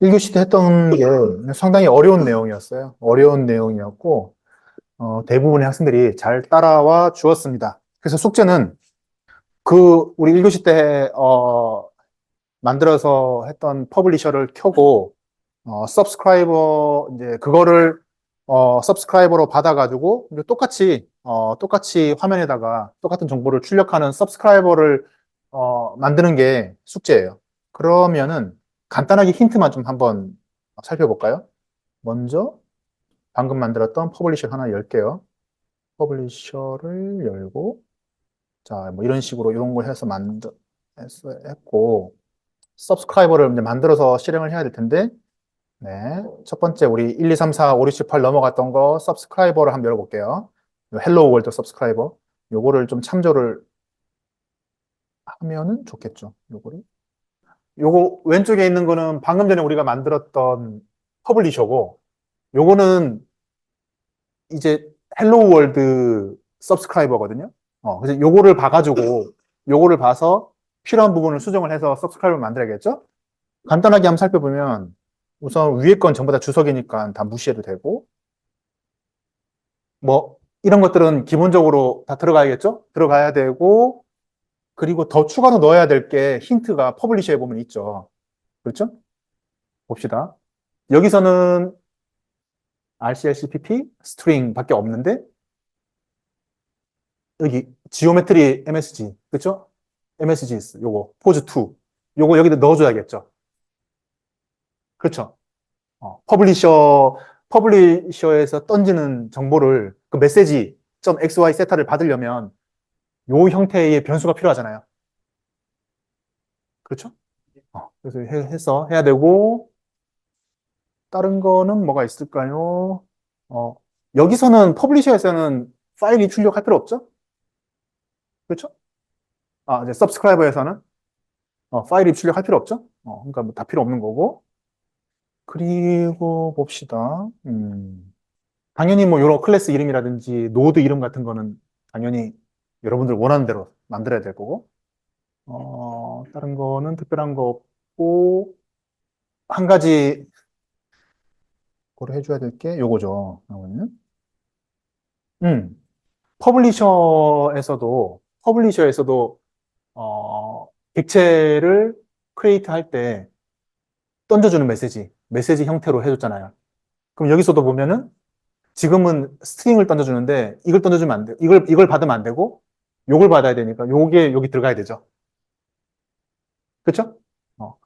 1교시 때 했던 게 상당히 어려운 내용이었어요. 어려운 내용이었고, 어, 대부분의 학생들이 잘 따라와 주었습니다. 그래서 숙제는 그, 우리 1교시 때, 어, 만들어서 했던 퍼블리셔를 켜고, 어, 서브스크라이버, 이제, 그거를, 어, 서브스크라이버로 받아가지고, 똑같이, 어, 똑같이 화면에다가 똑같은 정보를 출력하는 서브스크라이버를, 어, 만드는 게 숙제예요. 그러면은, 간단하게 힌트만 좀 한번 살펴볼까요? 먼저 방금 만들었던 퍼블리셔 하나 열게요. 퍼블리셔를 열고 자, 뭐 이런 식으로 이런 걸 해서 만들 해서 했고 서브스크라이버를 이제 만들어서 실행을 해야 될 텐데 네. 첫 번째 우리 1, 2, 3, 4, 5, 6, 7, 8 넘어갔던 거 서브스크라이버를 한번 열어볼게요. 헬로 월드 서브스크라이버 요거를 좀 참조를 하면은 좋겠죠. 요거를 요거 왼쪽에 있는 거는 방금 전에 우리가 만들었던 퍼블리셔고 요거는 이제 헬로 월드 서브스크라이버거든요. 어, 그래서 요거를 봐가지고 요거를 봐서 필요한 부분을 수정을 해서 서브스크라이버 만들어야겠죠? 간단하게 한번 살펴보면 우선 위에 건 전부 다 주석이니까 다 무시해도 되고 뭐 이런 것들은 기본적으로 다 들어가야겠죠? 들어가야 되고 그리고 더 추가로 넣어야 될 게 힌트가 퍼블리셔에 보면 있죠. 그렇죠? 봅시다. 여기서는 RCLCPP 스트링 밖에 없는데 여기 지오메트리 MSG 그렇죠? MSG 요거 포즈 2 요거 여기다 넣어줘야겠죠. 그렇죠? 어, 퍼블리셔 퍼블리셔에서 던지는 정보를 그 메시지 .xy 세타를 받으려면 요 형태의 변수가 필요하잖아요. 그렇죠? 어, 그래서 해, 해서 해야 되고 다른 거는 뭐가 있을까요? 어, 여기서는 퍼블리셔에서는 파일이 출력할 필요 없죠? 그렇죠? 아, 이제 서브스크라이버에서는 어, 파일이 출력할 필요 없죠? 어, 그러니까 뭐 다 필요 없는 거고. 그리고 봅시다. 음, 당연히 뭐 여러 클래스 이름이라든지 노드 이름 같은 거는 당연히 여러분들 원하는 대로 만들어야 될 거고. 어, 다른 거는 특별한 거 없고 한 가지 고려 해줘야 될 게 요거죠. 그러면 음, 퍼블리셔에서도 퍼블리셔에서도 어, 객체를 크리에이트 할 때 던져주는 메시지, 메시지 형태로 해줬잖아요. 그럼 여기서도 보면은 지금은 스트링을 던져주는데 이걸 던져주면 안 돼. 이걸 이걸 받으면 안 되고 요걸 받아야 되니까 요게 여기 들어가야 되죠. 그렇죠? 어.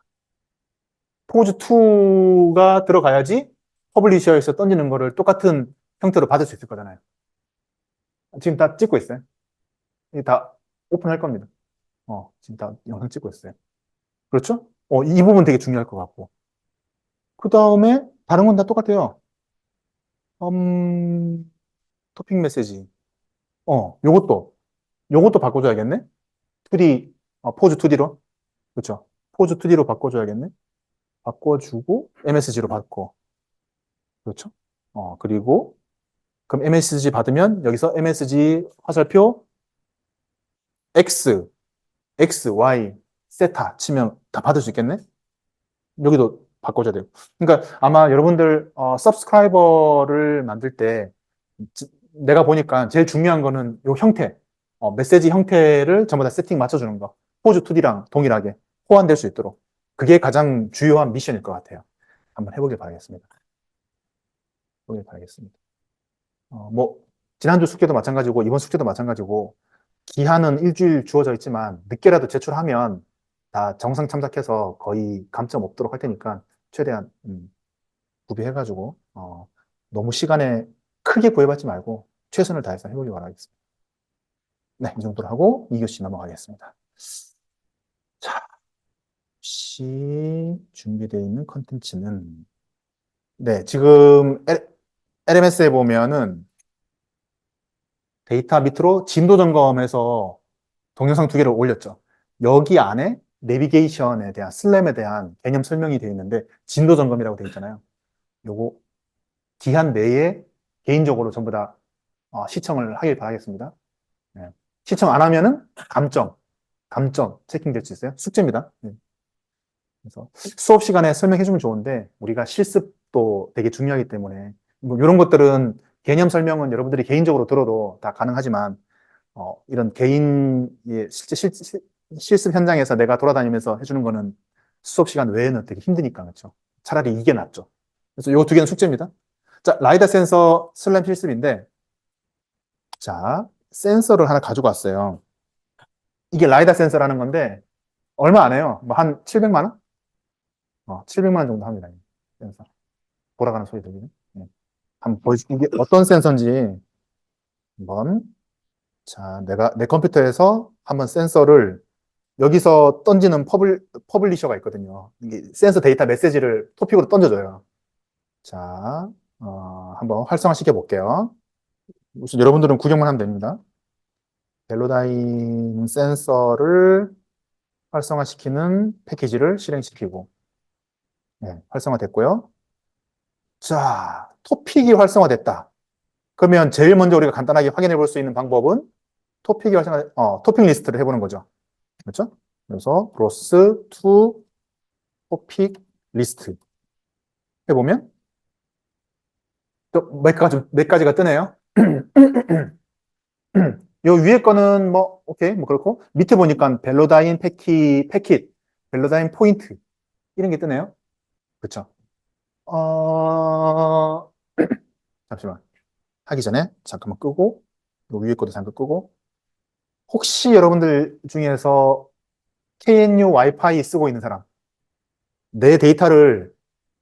포즈 2가 들어가야지 퍼블리셔에서 던지는 거를 똑같은 형태로 받을 수 있을 거잖아요. 지금 다 찍고 있어요. 다 오픈할 겁니다. 어, 지금 다 영상 찍고 있어요. 그렇죠? 어, 이 부분 되게 중요할 것 같고. 그 다음에 다른 건 다 똑같아요. 음, 토픽 메시지. 어, 요것도, 요것도 바꿔줘야겠네? 2D, 어, 포즈 2D로. 그렇죠? 포즈 2D로 바꿔줘야겠네? 바꿔주고, MSG로 바꿔. 그렇죠? 어, 그리고, 그럼 MSG 받으면 여기서 MSG 화살표 X, X, Y, 세타 치면 다 받을 수 있겠네? 여기도 바꿔줘야 돼요. 그러니까 아마 여러분들 어, 서브스크라이버를 만들 때 지- 내가 보니까 제일 중요한 거는 요 형태, 어, 메시지 형태를 전부 다 세팅 맞춰주는 거. 포즈 2D랑 동일하게 호환될 수 있도록. 그게 가장 주요한 미션일 것 같아요. 한번 해보길 바라겠습니다. 해보길 바라겠습니다. 어, 뭐, 지난주 숙제도 마찬가지고, 이번 숙제도 마찬가지고, 기한은 일주일 주어져 있지만, 늦게라도 제출하면 다 정상 참작해서 거의 감점 없도록 할 테니까, 최대한, 음, 구비해가지고, 어, 너무 시간에 크게 구애받지 말고, 최선을 다해서 해보길 바라겠습니다. 네, 이 정도로 하고, 2교시 넘어가겠습니다. 자, 혹시 준비되어 있는 컨텐츠는, 네, 지금 LMS에 보면은 데이터 밑으로 진도 점검해서 동영상 두 개를 올렸죠. 여기 안에 내비게이션에 대한 슬램에 대한 개념 설명이 되어 있는데 진도 점검이라고 되어 있잖아요. 요거 기한 내에 개인적으로 전부 다 어, 시청을 하길 바라겠습니다. 네. 시청 안 하면은 감점, 감점 체킹될 수 있어요. 숙제입니다. 네. 그래서 수업 시간에 설명해 주면 좋은데 우리가 실습도 되게 중요하기 때문에 뭐 이런 것들은 개념 설명은 여러분들이 개인적으로 들어도 다 가능하지만 어, 이런 개인 예, 실제 실, 실, 실습 현장에서 내가 돌아다니면서 해주는 거는 수업 시간 외에는 되게 힘드니까 그렇죠. 차라리 이게 낫죠. 그래서 요 두 개는 숙제입니다. 자, 라이다 센서 슬램 실습인데 자, 센서를 하나 가지고 왔어요. 이게 라이다 센서라는 건데 얼마 안 해요. 뭐 한 700만 원? 어, 700만 원 정도 합니다. 이 센서. 돌아가는 소리 들리네. 예. 한번 보여줄게. 이게 어떤 센서인지 한번 자, 내가 내 컴퓨터에서 한번 센서를 여기서 던지는 퍼블, 퍼블리셔가 있거든요. 이게 센서 데이터 메시지를 토픽으로 던져줘요. 자, 어, 한번 활성화시켜 볼게요. 우선 여러분들은 구경만 하면 됩니다. 벨로다인 센서를 활성화시키는 패키지를 실행시키고, 네, 활성화됐고요. 자, 토픽이 활성화됐다. 그러면 제일 먼저 우리가 간단하게 확인해 볼 수 있는 방법은 토픽이 활성화, 어, 토픽 리스트를 해보는 거죠. 그렇죠? 그래서 브로스 투 토픽 리스트 해보면 또몇 가지 몇 가지가 뜨네요. 요 위에 거는 뭐 오케이 뭐 그렇고 밑에 보니까 벨로다인 패키 패킷 벨로다인 포인트 이런 게 뜨네요. 그렇죠? 어 잠시만 하기 전에 잠깐만 끄고 요 위에 것도 잠깐 끄고 혹시 여러분들 중에서 KNU 와이파이 쓰고 있는 사람 내 데이터를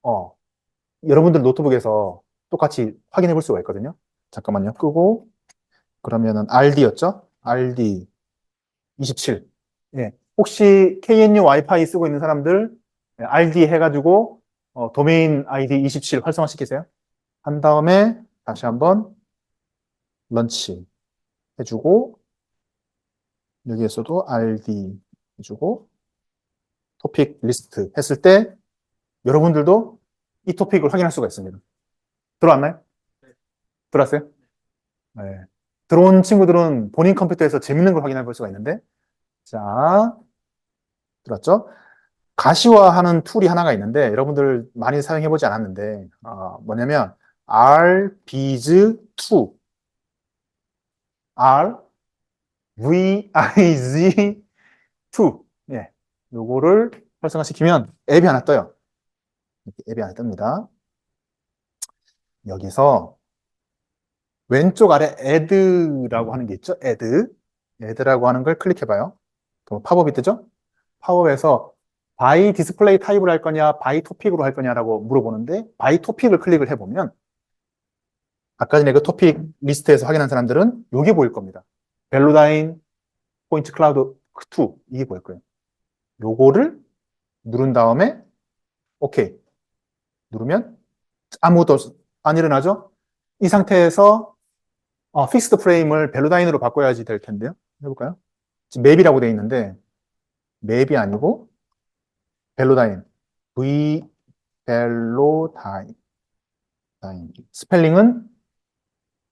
어 여러분들 노트북에서 똑같이 확인해 볼 수가 있거든요. 잠깐만요. 끄고 그러면은 RD였죠? RD 27. 예. 혹시 KNU 와이파이 쓰고 있는 사람들 예, RD 해가지고 어, 도메인 아이디 27 활성화 시키세요. 한 다음에 다시 한번 런치 해주고 여기에서도 RD 해주고 토픽 리스트 했을 때 여러분들도 이 토픽을 확인할 수가 있습니다. 들어왔나요? 들어왔어요? 네. 들어온 친구들은 본인 컴퓨터에서 재밌는 걸 확인해 볼 수가 있는데 자 들었죠? 가시화하는 툴이 하나가 있는데 여러분들 많이 사용해 보지 않았는데 어, 뭐냐면 RBiz2 R VIZ2 예, 요거를 활성화시키면 앱이 하나 떠요. 앱이 하나 뜹니다. 여기서 왼쪽 아래 add라고 하는 게 있죠. add. add라고 하는 걸 클릭해봐요. 그럼 팝업이 뜨죠? 팝업에서 by display 타입으로 할 거냐, by topic으로 할 거냐라고 물어보는데 by topic을 클릭을 해보면 아까 전에 그 토픽 리스트에서 확인한 사람들은 여기 보일 겁니다. 벨로다인 포인트 클라우드 2 이게 보일 거예요. 요거를 누른 다음에 오케이 누르면 아무것도 안 일어나죠? 이 상태에서 어, 픽스드 프레임을 벨로다인으로 바꿔야지 될 텐데요. 해볼까요? 지금 맵이라고 되어 있는데 맵이 아니고 벨로다인 V 벨로다인 다인. 스펠링은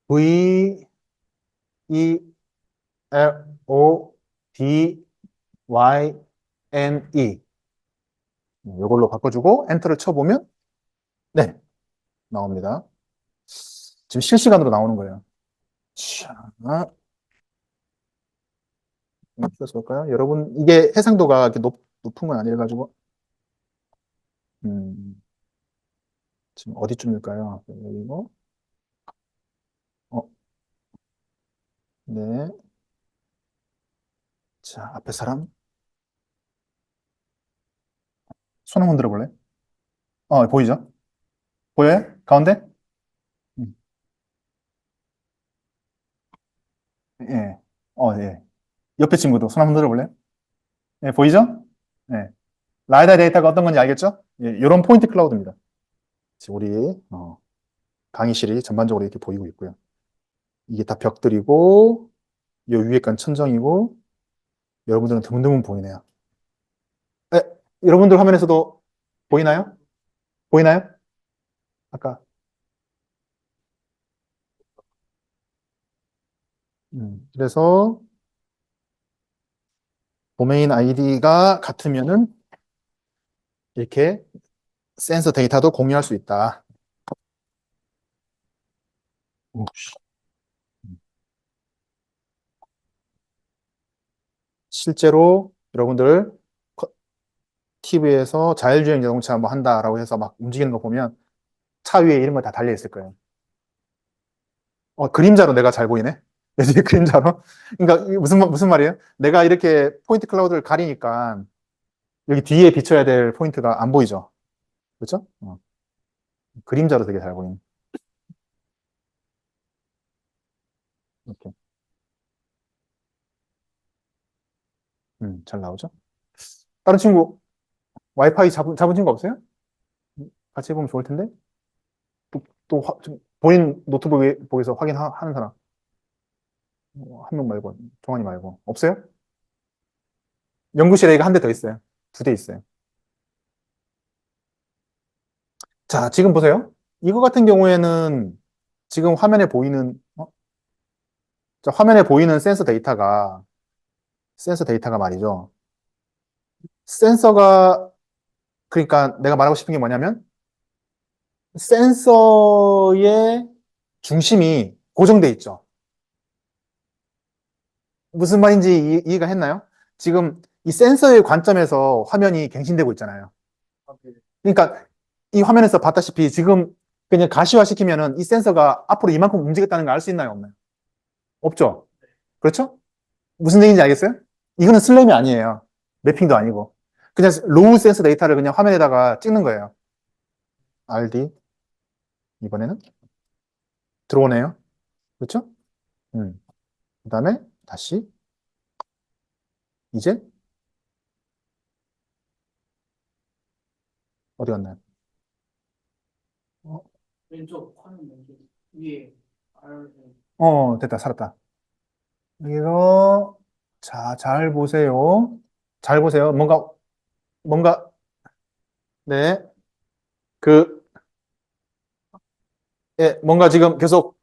V E L O D Y N E 이걸로 바꿔주고 엔터를 쳐보면 네 나옵니다. 지금 실시간으로 나오는 거예요. 자, 어떻게 볼까요? 여러분 이게 해상도가 이렇게 높, 높은 건 아니라 가지고 음, 지금 어디쯤일까요? 여기고 어, 네. 자, 앞에 사람 손 한번 들어볼래? 어, 보이죠? 보여요? 가운데? 음. 예. 어, 예. 옆에 친구도 손 한번 들어볼래? 예, 보이죠? 예. 라이다 데이터가 어떤 건지 알겠죠? 예, 이런 포인트 클라우드입니다. 지금 우리 어, 강의실이 전반적으로 이렇게 보이고 있고요. 이게 다 벽들이고 이 위에 건 천정이고 여러분들은 드문드문 보이네요. 에, 여러분들 화면에서도 보이나요? 보이나요? 아까 음, 그래서 도메인 아이디가 같으면은 이렇게 센서 데이터도 공유할 수 있다. 실제로 여러분들 TV에서 자율주행 자동차 뭐 한다라고 해서 막 움직이는 거 보면 차 위에 이런 거 다 달려 있을 거예요. 어, 그림자로 내가 잘 보이네? 여기 그림자로? 그러니까 무슨, 말- 무슨 말이에요? 내가 이렇게 포인트 클라우드를 가리니까 여기 뒤에 비춰야 될 포인트가 안 보이죠? 그렇죠? 어. 그림자로 되게 잘 보이네. 이렇게. 음, 잘 나오죠? 다른 친구, 와이파이 잡은, 잡은 친구 없어요? 같이 해보면 좋을 텐데? 또, 또 화- 좀 본인 노트북에서 확인하는 사람. 한 명 말고, 종환이 말고. 없어요? 연구실에 이거 한 대 더 있어요. 두 대 있어요. 자, 지금 보세요. 이거 같은 경우에는 지금 화면에 보이는, 어? 자, 화면에 보이는 센서 데이터가, 센서 데이터가 말이죠. 센서가, 그러니까 내가 말하고 싶은 게 뭐냐면, 센서의 중심이 고정돼 있죠. 무슨 말인지 이, 해가 했나요? 지금 이 센서의 관점에서 화면이 갱신되고 있잖아요. 그러니까 이 화면에서 봤다시피 지금 그냥 가시화 시키면은 이 센서가 앞으로 이만큼 움직였다는 걸 알 수 있나요? 없나요? 없죠? 그렇죠? 무슨 얘기인지 알겠어요? 이거는 슬램이 아니에요. 매핑도 아니고. 그냥 로우 센서 데이터를 그냥 화면에다가 찍는 거예요. RD. 이번에는 들어오네요. 그렇죠? 음. 그 다음에 다시 이제 어디 갔나요? 왼쪽 화면 위에 R 어, 됐다, 살았다. 여기서, 자, 잘 보세요. 잘 보세요. 뭔가, 뭔가, 네. 그, 예, 뭔가 지금 계속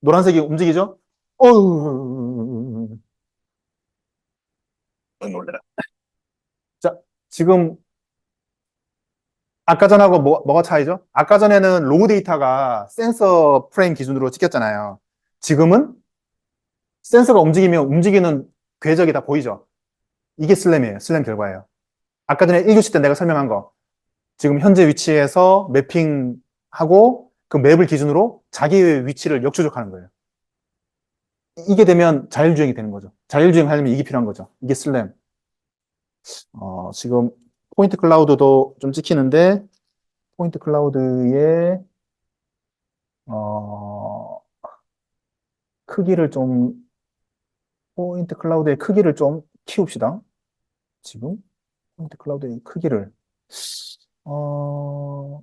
노란색이 움직이죠? 어우, 놀래라. 자, 지금, 아까 전하고 뭐, 뭐가 차이죠? 아까 전에는 로우 데이터가 센서 프레임 기준으로 찍혔잖아요. 지금은 센서가 움직이면 움직이는 궤적이 다 보이죠? 이게 슬램이에요. 슬램 결과예요. 아까 전에 1교시 때 내가 설명한 거. 지금 현재 위치에서 매핑하고 그 맵을 기준으로 자기의 위치를 역추적하는 거예요. 이게 되면 자율주행이 되는 거죠. 자율주행 하려면 이게 필요한 거죠. 이게 슬램. 어, 지금 포인트 클라우드도 좀 찍히는데 포인트 클라우드의 어, 크기를 좀 포인트 클라우드의 크기를 좀 키웁시다. 지금 포인트 클라우드의 크기를 어,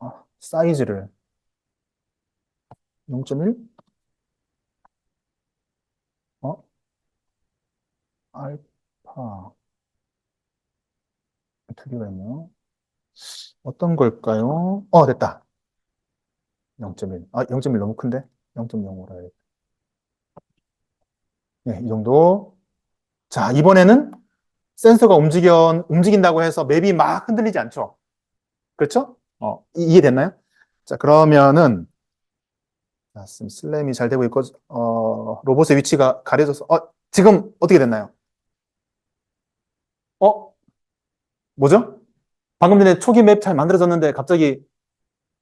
아, 사이즈를 0.1 어? 알파 두 개가 있네요. 어떤 걸까요? 어, 됐다. 0.1. 아, 0.1 너무 큰데? 0.05라 해야겠다. 네, 이 정도. 자, 이번에는 센서가 움직여, 움직인다고 해서 맵이 막 흔들리지 않죠? 그렇죠? 어, 이- 이해됐나요? 자, 그러면은, 슬램이 잘 되고 있고, 어, 로봇의 위치가 가려져서, 어, 지금 어떻게 됐나요? 어? 뭐죠? 방금 전에 초기 맵 잘 만들어졌는데 갑자기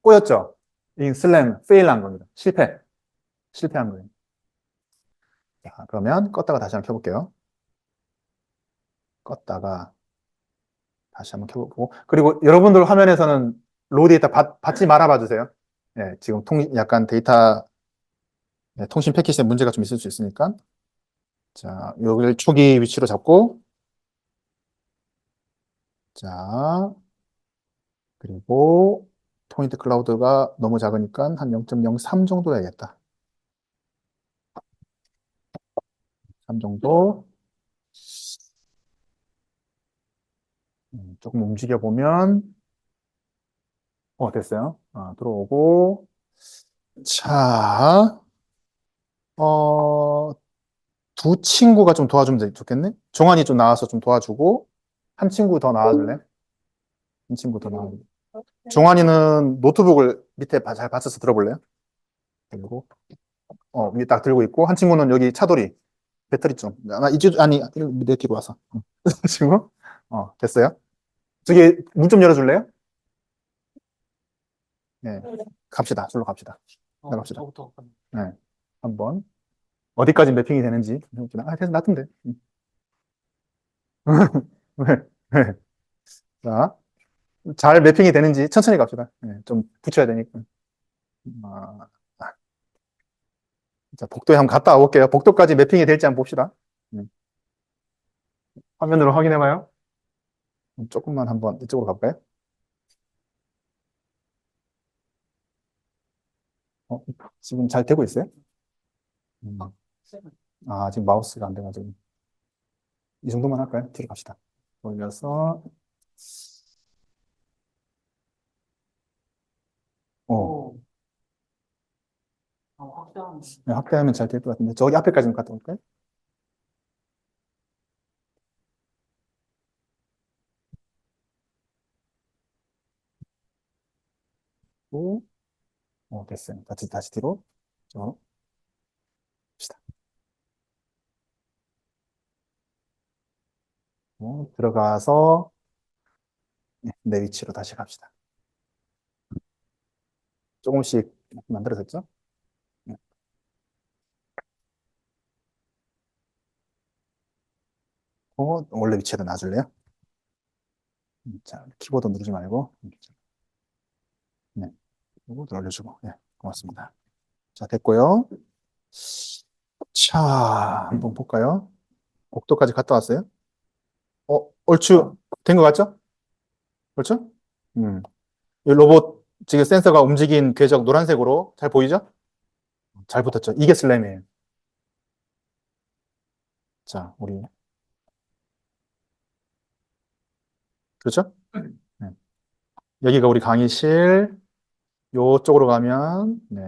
꼬였죠? 이 슬램, 페일한 겁니다. 실패. 실패한 거예요. 자, 그러면 껐다가 다시 한번 켜볼게요. 껐다가 다시 한번 켜보고 그리고 여러분들 화면에서는 데이터 받, 받지 말아 봐주세요. 예, 지금 통 약간 데이터 예, 통신 패키지에 문제가 좀 있을 수 있으니까 자, 여기를 초기 위치로 잡고 자, 그리고 포인트 클라우드가 너무 작으니까 한 0.03 정도 해야겠다. 3 정도. 음, 조금 움직여 보면, 어, 됐어요. 아, 들어오고. 자, 어, 두 친구가 좀 도와주면 좋겠네? 종환이 좀 나와서 좀 도와주고, 한 친구 더 나와줄래? 이 친구도 나와. 종환이는 노트북을 밑에 바- 잘 받쳐서 들어볼래요? 그리고 어 위에 딱 들고 있고 한 친구는 여기 차돌이 배터리 좀 아마 이쪽 아니 내 뒤로 와서 어. 친구 어 됐어요? 저기 문 좀 열어줄래요? 네 갑시다 술로 갑시다 어, 나갑시다. 저부터 네 한번 어디까지 매핑이 되는지 해봅시다. 아 됐어 놔둔데 음. 왜? 왜? 자, 잘 매핑이 되는지 천천히 갑시다. 네, 좀 붙여야 되니까. 아, 자, 복도에 한번 갔다 와볼게요. 복도까지 매핑이 될지 한번 봅시다. 음. 화면으로 확인해봐요. 음, 조금만 한번 이쪽으로 가볼까요? 어, 지금 잘 되고 있어요? 음. 아, 지금 마우스가 안 돼가지고. 이 정도만 할까요? 뒤로 갑시다. 올려서, 어, 오. 아, 확대하면 네, 확대하면 잘 될 것 같은데. 저기 앞에까지 좀 갔다 올까요? 오, 어, 됐어요. 다시, 다시 뒤로. 저, 갑시다. 어, 들어가서, 네, 내 위치로 다시 갑시다. 조금씩 만들어졌죠? 네. 어, 원래 위치에다 놔줄래요? 음, 자, 키보드 누르지 말고. 네. 키보드 올려주고. 네, 고맙습니다. 자, 됐고요. 자, 한번 볼까요? 복도까지 갔다 왔어요? 어, 얼추 된 것 같죠? 그렇죠? 음. 이 로봇 지금 센서가 움직인 궤적 노란색으로 잘 보이죠? 잘 붙었죠? 이게 슬램이에요. 자, 우리 그렇죠? 네. 여기가 우리 강의실. 요쪽으로 가면 네,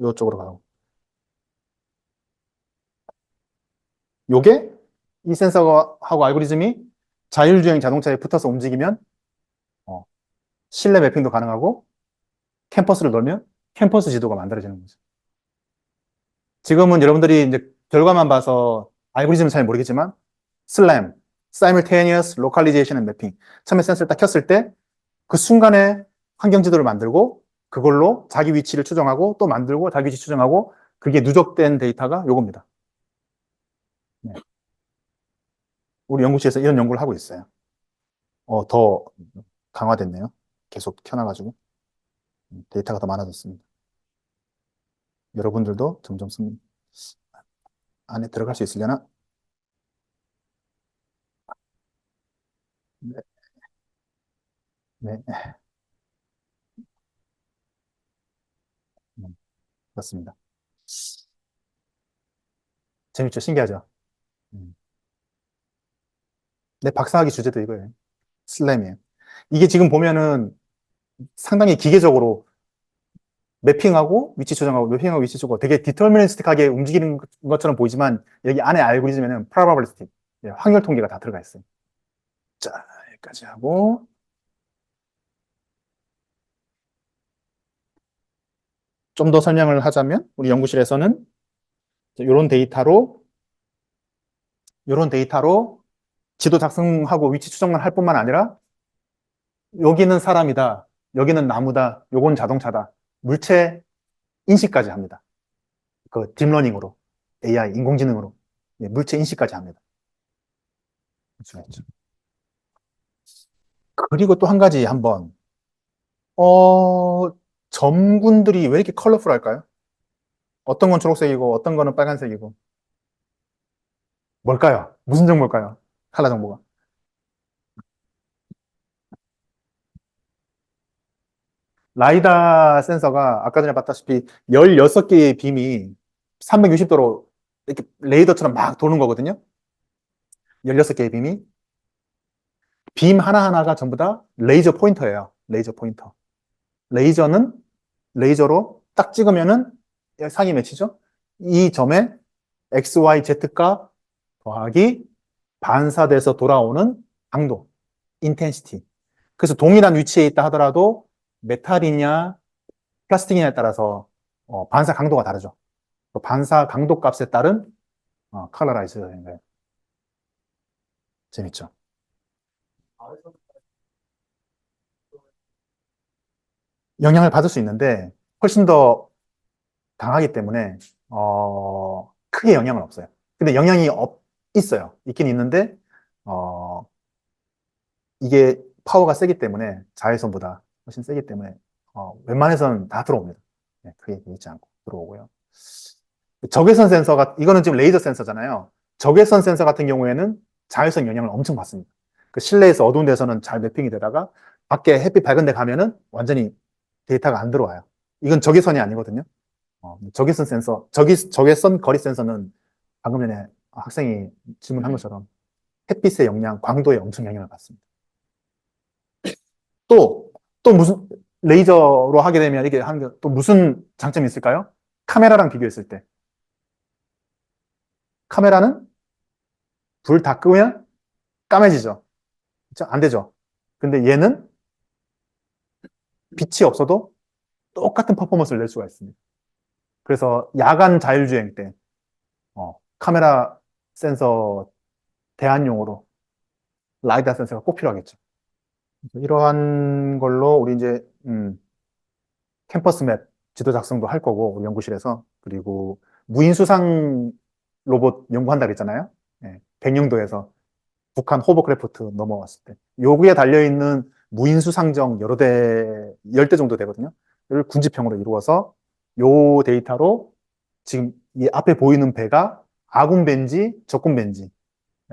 요쪽으로 가고. 요게 이 센서하고 알고리즘이 자율주행 자동차에 붙어서 움직이면 어, 실내 매핑도 가능하고 캠퍼스를 넣으면 캠퍼스 지도가 만들어지는 거죠. 지금은 여러분들이 이제 결과만 봐서 알고리즘은 잘 모르겠지만 SLAM, Simultaneous Localization and Mapping 처음에 센서를 딱 켰을 때 그 순간에 환경 지도를 만들고 그걸로 자기 위치를 추정하고 또 만들고 자기 위치 추정하고 그게 누적된 데이터가 요겁니다. 네. 우리 연구실에서 이런 연구를 하고 있어요. 어, 더 강화됐네요. 계속 켜놔가지고. 음, 데이터가 더 많아졌습니다. 여러분들도 점점 씀- 안에 들어갈 수 있으려나? 네. 네. 음, 그렇습니다. 재밌죠? 신기하죠? 음. 내 박사학위 주제도 이거예요. 슬램이에요. 이게 지금 보면은 상당히 기계적으로 매핑하고 위치 조정하고 매핑하고 위치 조정 되게 디터미니스틱하게 움직이는 것처럼 보이지만 여기 안에 알고리즘에는 probabilistic 예, 확률 통계가 다 들어가 있어요. 자, 여기까지 하고 좀 더 설명을 하자면 우리 연구실에서는 이런 데이터로 이런 데이터로 지도 작성하고 위치 추정만 할 뿐만 아니라 여기는 사람이다, 여기는 나무다, 요건 자동차다, 물체 인식까지 합니다. 그 딥러닝으로, AI, 인공지능으로 예, 물체 인식까지 합니다. 그리고 또 한 가지 한번 어, 점군들이 왜 이렇게 컬러풀할까요? 어떤 건 초록색이고 어떤 거는 빨간색이고 뭘까요? 무슨 정보일까요? 칼라 정보가. 라이다 센서가 아까 전에 봤다시피 16개의 빔이 360도로 이렇게 레이더처럼 막 도는 거거든요. 16개의 빔이. 빔 하나하나가 전부 다 레이저 포인터예요. 레이저 포인터. 레이저는 레이저로 딱 찍으면은 상이 맺히죠? 이 점에 X, Y, Z가 더하기 반사돼서 돌아오는 강도, 인텐시티. 그래서 동일한 위치에 있다 하더라도 메탈이냐 플라스틱이냐에 따라서 어, 반사 강도가 다르죠. 그 반사 강도 값에 따른 어, 컬러라이즈가 되는 거예요. 재밌죠? 영향을 받을 수 있는데 훨씬 더 강하기 때문에 어, 크게 영향은 없어요. 근데 영향이 없, 있어요. 있긴 있는데 어, 이게 파워가 세기 때문에 자외선보다 훨씬 세기 때문에 어, 웬만해서는 다 들어옵니다. 네, 크게 있지 않고 들어오고요. 적외선 센서가 이거는 지금 레이저 센서잖아요. 적외선 센서 같은 경우에는 자외선 영향을 엄청 받습니다. 그 실내에서 어두운 데서는 잘 매핑이 되다가 밖에 햇빛 밝은 데 가면은 완전히 데이터가 안 들어와요. 이건 적외선이 아니거든요. 어, 적외선 센서, 적외, 적외선 거리 센서는 방금 전에 학생이 질문한 것처럼 햇빛의 영향, 광도에 엄청 영향을 받습니다. 또, 또 무슨, 레이저로 하게 되면 이게 하는 게 또 무슨 장점이 있을까요? 카메라랑 비교했을 때. 카메라는 불 다 끄면 까매지죠. 안 되죠. 근데 얘는 빛이 없어도 똑같은 퍼포먼스를 낼 수가 있습니다. 그래서 야간 자율주행 때, 어, 카메라 센서 대안용으로 라이다 센서가 꼭 필요하겠죠. 이러한 걸로 우리 이제, 음, 캠퍼스 맵 지도 작성도 할 거고, 우리 연구실에서. 그리고 무인수상 로봇 연구한다 그랬잖아요. 예, 백령도에서 북한 호버크래프트 넘어왔을 때. 여기에 달려있는 무인수상정 여러 대, 열 대 정도 되거든요. 를 군지평으로 이루어서 요 데이터로 지금 이 앞에 보이는 배가 아군 배인지 적군 배인지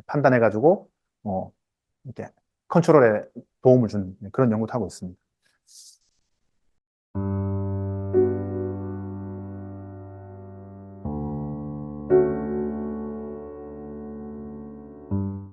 판단해가지고, 어, 이렇게 컨트롤에 도움을 주는 그런 연구도 하고 있습니다.